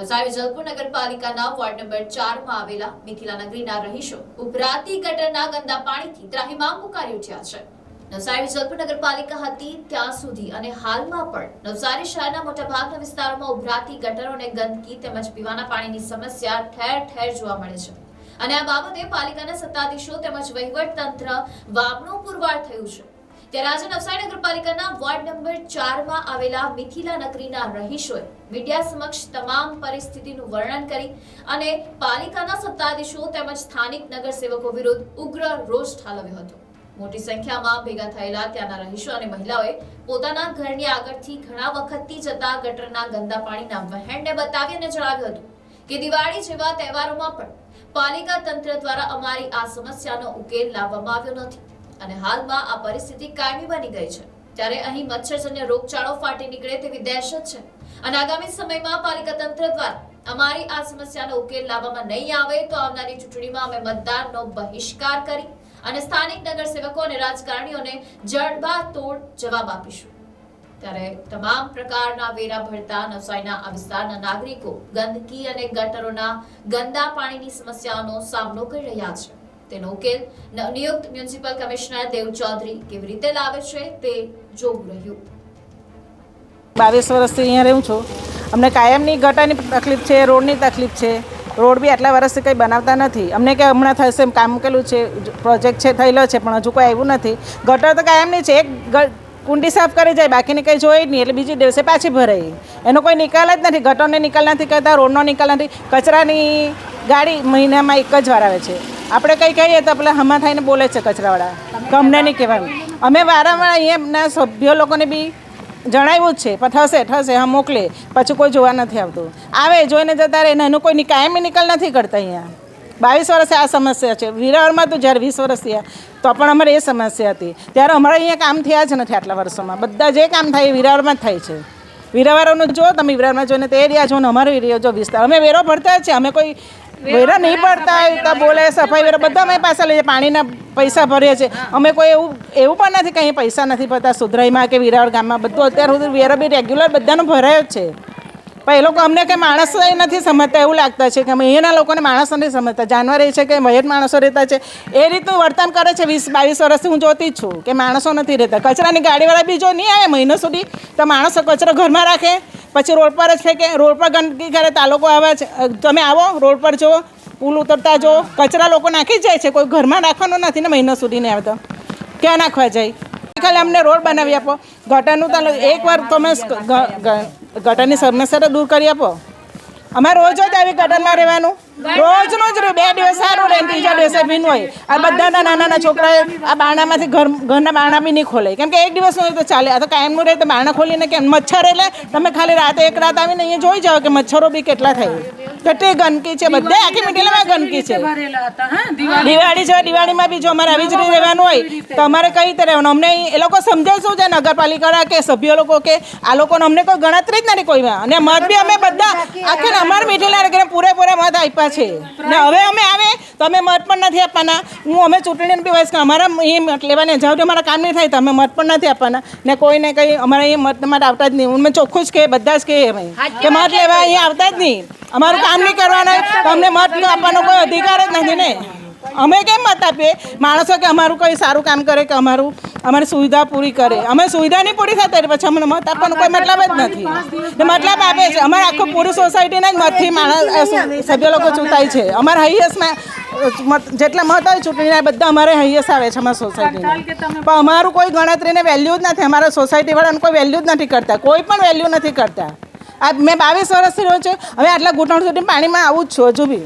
નવસારી વિજલપુર નગરપાલિકાના ward number ચારમાં આવેલા મિથિલા નગરીના રહીશો ઉભરાતી ગટરના ગંદા પાણીથી ત્રાહિમામ પુકારી ઉઠ્યા છે. નવસારી જલપુર નગરપાલિકા હતી ત્યાં સુધી અને હાલમાં પણ નવસારી શહેરના મોટાભાગના વિસ્તારોમાં ઉભરાતી ગટરો અને ગંદકી તેમજ પીવાના પાણીની સમસ્યા ઠેર ઠેર જોવા મળે છે. અને આ બાબતે પાલિકાના સત્તાધીશો તેમજ વહીવટ તંત્ર વામનું પુરવાર થયું છે. ત્યારે આજે નવસારી નગરપાલિકાના વોર્ડ નંબર ચારમાં આવેલા મિથિલા નગરીના રહીશોએ મીડિયા સમક્ષ તમામ પરિસ્થિતિનું વર્ણન કરી અને પાલિકાના સત્તાધીશો તેમજ સ્થાનિક નગરસેવકો વિરુદ્ધ ઉગ્ર રોષ ઠાલવ્યો હતો. મોટી સંખ્યામાં ભેગા થયેલા ત્યાંના રહીશો અને મહિલાઓએ પોતાના ઘરની આગળથી ઘણા વખતથી જતા ગટરના ગંદા પાણીના વહેણને બતાવી અને જણાવ્યું હતું કે દિવાળી જેવા તહેવારોમાં પણ પાલિકા તંત્ર દ્વારા અમારી આ સમસ્યાનો ઉકેલ લાવવામાં આવ્યો નથી. અને હાલમાં આ પરિસ્થિતિ કાયમી બની ગઈ છે. ત્યારે અહીં મચ્છરજન્ય રોગચાળો ફાટી નીકળે તેવી દહેશત છે. અને આગામી સમયમાં પાલિકા તંત્ર દ્વારા અમારી આ સમસ્યાનો ઉકેલ લાવવામાં નહીં આવે તો આવનારી ચૂંટણીમાં અમે મતદાનનો બહિષ્કાર કરી અને સ્થાનિક નગરસેવકો અને રાજકારણીઓને જડબાતોડ જવાબ આપીશું. ત્યારે તમામ પ્રકારના વેરા ભરતા નવસારીના આ વિસ્તારના નાગરિકો ગંદકી અને ગટરોના ગંદા પાણીની સમસ્યાનો સામનો કરી રહ્યા છે. તેનો ઉકેલ નવનિયુક્ત મ્યુનિસિપલ કમિશનર દેવ ચૌધરી કેવી રીતે લાવે છે તે જોવું રહ્યું. બાવીસ વર્ષથી અહીંયા રહું છું. અમને કાયમની ગટરની તકલીફ છે, રોડની તકલીફ છે. રોડ બી આટલા વર્ષથી કંઈ બનાવતા નથી. અમને કે હમણાં થશે એમ કામ મૂકેલું છે, પ્રોજેક્ટ છે, થયેલો છે, પણ હજુ કોઈ આવ્યું નથી. ગટર તો કાયમની છે, એક કુંડી સાફ કરી જાય, બાકીની કંઈ જોઈ નહીં, એટલે બીજી દિવસે પાછી ભરાઈ. એનો કોઈ નિકાલ જ નથી. ગટરનો નિકાલ નથી કરતા, રોડનો નિકાલ નથી. કચરાની ગાડી મહિનામાં એક જ વાર આવે છે. આપણે કંઈ કહીએ તો પેલા હમા થઈને બોલે છે કચરાવાળા. કમને નહીં કહેવાનું. અમે વારંવાર અહીંયાના સભ્યો લોકોને બી જણાવ્યું જ છે, પણ થશે થશે, હા, મોકલે. પછી કોઈ જોવા નથી આવતું. આવે, જોઈને જતા રહે એનું કોઈ નિ- કાયમી નિકાલ નથી કરતા અહીંયા. બાવીસ વર્ષે આ સમસ્યા છે. વિરાવળમાં તો જ્યારે વીસ વર્ષ થયા, તો પણ અમારે એ સમસ્યા હતી. ત્યારે અમારે અહીંયા કામ થયા જ નથી આટલા વર્ષોમાં. બધા જે કામ થાય એ વિરાવળમાં જ થાય છે. વિરાવારોનું જો, તમે વિરાવરમાં જોઈને તે એરિયા જો ને અમારો એરિયા જો વિસ્તાર. અમે વેરો ભરતા જ છે અમે કોઈ વેરા નહીં પડતા તો બોલે સફાઈ વેરા, બધા અમે પાછા લઈએ, પાણીના પૈસા ભરીએ છીએ. અમે કોઈ એવું એવું પણ નથી કંઈ પૈસા નથી ભરતા, સુધરાઈમાં કે વિરાવળ ગામમાં, બધું અત્યાર સુધી વેરા બી રેગ્યુલર બધાનું ભરાયો જ છે. પણ એ લોકો અમને કંઈ માણસ નથી સમજતા, એવું લાગતા છે કે અહીંયાના લોકોને માણસ નથી સમજતા. જાનવર એ છે કે વયટ માણસો રહેતા છે. એ રીતનું વર્તન કરે છે વીસ, બાવીસ વર્ષથી હું જોતી જ છું કે માણસો નથી રહેતા. કચરાની ગાડીવાળા બી જો નહીં આવે મહિનો સુધી, તો માણસો કચરો ઘરમાં રાખે. પછી રોડ પર જ ફેંકે. રોડ પર ગંદકી કરે તો લોકો આવે છે. તમે આવો, રોડ પર જો પુલ ઉતરતા જો કચરા લોકો નાખી જાય છે. કોઈ ઘરમાં રાખવાનો નથી ને મહિનો સુધી નહીં આવતો. ક્યાં નાખવા જાય? ખાલી અમને રોડ બનાવી આપો. ગટરનું તો એકવાર તમે ગટરની સમસ્યા તો દૂર કરી આપો. અમારે રોજ જ આવી ગટરમાં રહેવાનું. રોજનું જ. બે દિવસ સારું રહે ત્રીજા દિવસે ભીન હોય. આ બધાના નાના નાના છોકરાઓ આ બારણામાંથી ઘર ઘરના બારણા બી નહીં ખોલે કેમ કે એક દિવસ હોય તો ચાલે. આ તો કાયમનું રહે તો બારણા ખોલીને કેમ? મચ્છર એટલે તમે ખાલી રાતે એક રાત આવીને અહીંયા જોઈ જાઓ કે મચ્છરો બી કેટલા થાય. કેટલી ગંદકી છે. બધે આખી મીઠીલામાં ગંદકી છે. દિવાળી છે. દિવાળીમાં બી જો અમારે આવી જ રીતે રહેવાનું હોય, તો અમારે કઈ રીતે રહેવાનું? અમને એ લોકો સમજાવશું છે નગરપાલિકા કે સભ્યો લોકો કે આ લોકોને અમને કોઈ ગણતરી જ નથી કોઈમાં અને મત બી અમે બધા આખે અમારે મીઠેલા નગરને પૂરેપૂરા મત આપ્યા છે. ને હવે અમે આવે તો અમે મત પણ નથી આપવાના. હું અમે ચૂંટણીને બી વયસ્ક અમારા એ મત લેવાને. જાવ તો અમારા કામ નહીં થાય તો અમે મત પણ નથી આપવાના. ને કોઈને કંઈ અમારા એ મત માટે આવતા જ નહીં. હું ચોખ્ખું જ કહે બધા જ કહે અમે. કે મત લેવા અહીંયા આવતા જ નહીં. અમારું કામ નહીં કરવાના. તમને અમને મત આપવાનો કોઈ અધિકાર જ નથી ને. અમે કેમ મત આપીએ? માણસો કે અમારું કોઈ સારું કામ કરે કે અમારું અમારી સુવિધા પૂરી કરે. અમે સુવિધા નહીં પૂરી થતા એટલે પછી અમને મત આપવાનો કોઈ મતલબ જ નથી. ને મતલબ આપે છે અમારે આખો પૂરી સોસાયટીના જ મતથી માણસ સભ્ય લોકો ચૂંટાય છે. અમારા હાઈએસ્ટમાં જેટલા મત આવે ચૂંટણીના બધા અમારે હાઈએસ્ટ આવે છે અમારા સોસાયટીના પણ અમારું કોઈ ગણતરીને વેલ્યુ જ નથી. અમારા સોસાયટીવાળાને કોઈ વેલ્યુ જ નથી કરતા. કોઈ પણ વેલ્યુ નથી કરતા. આ મેં બાવીસ વર્ષથી રહ્યો છું. હવે આટલા ઘૂંટણ સુધી પાણીમાં આવું જ છું હજુ બી.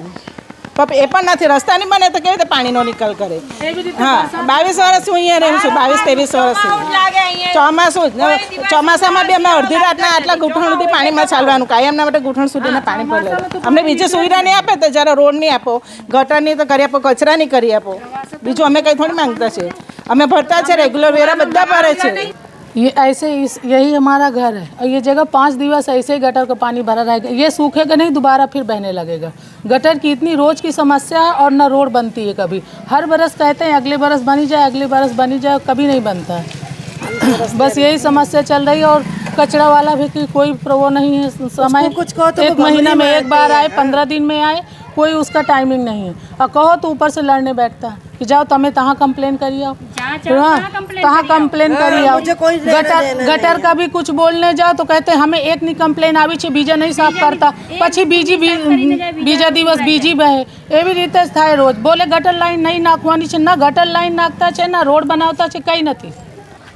પણ એ પણ નથી રસ્તા નહીં બને તો કેવી રીતે પાણીનો નિકાલ કરે? હા બાવીસ વર્ષ હું અહીંયા રહું છું બાવીસ ત્રેવીસ વર્ષથી. ચોમાસું ચોમાસામાં બી અમે અડધી રાતના આટલા ગૂંઠણ સુધી પાણીમાં ચાલવાનું કાયમના માટે ગૂંઠણ સુધીને પાણી પડે અમને બીજી સુવિધા નહીં આપે તો જ્યારે રોડ નહીં આપો ગટરની તો કરી આપો કચરા નહીં કરી આપો. બીજું અમે કંઈ થોડી માંગતા છીએ. અમે ભરતા છે રેગ્યુલર વેરા બધા ભરે છે. ये ऐसे इस यही हमारा घर है। और ये जगह पाँच दिवस ऐसे ही गटर का पानी भरा रहेगा। ये सूखेगा नहीं दोबारा फिर बहने लगेगा। गटर की इतनी रोज की समस्या है और न रोड बनती है कभी। हर बरस कहते हैं अगले बरस बनी जाए अगले बरस बनी जाए कभी नहीं बनता है। बस यही समस्या चल रही है और कचरा वाला भी कि कोई वो नहीं है समय कुछ कहो तो एक महीना में एक बार आए पंद्रह दिन में आए कोई उसका टाइमिंग नहीं है। और कहो तो ऊपर से लड़ने बैठता है कि जाओ तमें तहाँ कंप्लेन करिए आओ हाँ, तहाँ कंप्लेन करिए आओ मुझे कोई लेना गटर देना गटर का भी कुछ बोलने जाओ तो कहते हैं, हमें एक नहीं कंप्लेन આવી છે બીજા નહીં સાફ કરતા પછી બીજી બી- બીજા દિવસ બીજી બહે એવી રીતે જ થાય રોજ બોલે ગટર લાઈન નહીં નાખવાની છે ના ગટર લાઈન નાખતા છે ના રોડ બનાવતા છે કંઈ નથી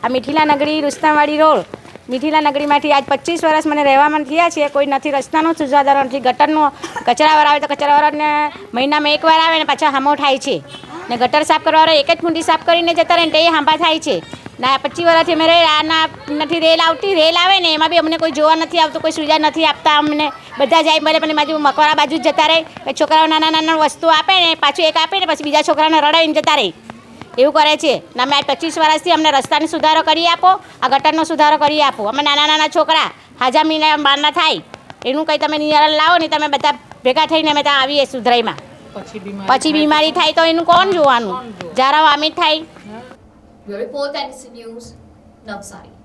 આ મિઠીલા નગરી રુસ્તામવાડી રોડ મિઠીલા નગરીમાંથી આજ પચીસ વર્ષ મને રહેવામાં થયા છે કોઈ નથી રસ્તાનો સુધારો નથી ગટરનો કચરાવાળા આવે તો કચરાવાળાને મહિનામાં એકવાર આવે ને પાછા હામો થાય છે ને ગટર સાફ કરવાવાળા એક જ ફૂંડી સાફ કરીને જતા રહે ને તે હાંભા થાય છે. ના પચીસ વર્ષથી અમે આના નથી રેલ આવતી, રેલ આવે ને, એમાં બી અમને કોઈ જોવા નથી આવતું, કોઈ સુવિધા નથી આપતા, અમને બધા જાય મળે પણ બાજુ મકવાડા બાજુ જ જતા રહે છોકરાઓ નાના નાના વસ્તુ આપે ને, પાછું એક આપે ને, પછી બીજા છોકરાને રડાવીને જતા રહે. એવું કરે છે. ને, અમે પચીસ વર્ષથી અમને રસ્તાનો સુધારો કરી આપો, આ ગટરનો સુધારો કરી આપો. અમે નાના નાના છોકરા, હાજા મહિના બારના થાય. એનું કંઈ તમે નિયરણ લાવો ને, તમે બધા ભેગા થઈને અમે ત્યાં આવીએ સુધરાઈમાં. પછી બીમારી થાય. તો એનું કોણ જોવાનું? જારા વામિત થાય. પોતાની ન્યૂઝ નવસારી.